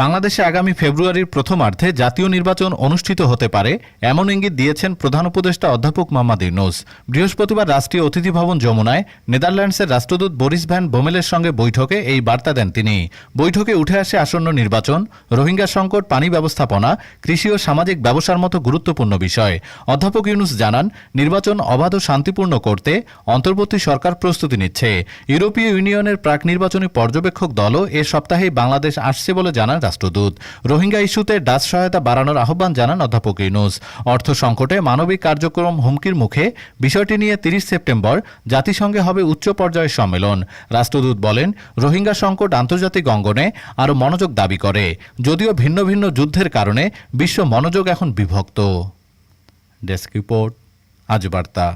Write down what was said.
বাংলাদেশে আগামী ফেব্রুয়ারির প্রথমার্ধে জাতীয় নির্বাচন অনুষ্ঠিত হতে পারে, এমন ইঙ্গিত দিয়েছেন প্রধান উপদেষ্টা অধ্যাপক মোহাম্মদ ইউনুস। বৃহস্পতিবার রাষ্ট্রীয় অতিথি ভবন যমুনায় নেদারল্যান্ডসের রাষ্ট্রদূত বরিস ভ্যান বোমেলের সঙ্গে বৈঠকে এই বার্তা দেন তিনি। বৈঠকে উঠে আসে আসন্ন নির্বাচন, রোহিঙ্গা সংকট, পানি ব্যবস্থাপনা, কৃষি ও সামাজিক ব্যবসার মতো গুরুত্বপূর্ণ বিষয়। অধ্যাপক ইউনুস জানান, নির্বাচন অবাধ ও শান্তিপূর্ণ করতে অন্তর্বর্তী সরকার প্রস্তুতি নিচ্ছে। ইউরোপীয় ইউনিয়নের প্রাক নির্বাচনী পর্যবেক্ষক দলও এ সপ্তাহেই বাংলাদেশ আসছে বলে জানান রাষ্ট্রদূত। রোহিঙ্গা ইস্যুতে ডাচ সহায়তা বাড়ানোর আহ্বান জানান অধ্যাপক ইউনুস। অর্থ সংকটে মানবিক কার্যক্রম হুমকির মুখে বিষয়টি নিয়ে তিরিশ সেপ্টেম্বর জাতিসংঘে হবে উচ্চ পর্যায়ের সম্মেলন। রাষ্ট্রদূত বলেন, রোহিঙ্গা সংকট আন্তর্জাতিক অঙ্গনে আরও মনোযোগ দাবি করে, যদিও ভিন্ন ভিন্ন যুদ্ধের কারণে বিশ্ব মনোযোগ এখন বিভক্ত। ডেস্ক রিপোর্ট আজ বার্তা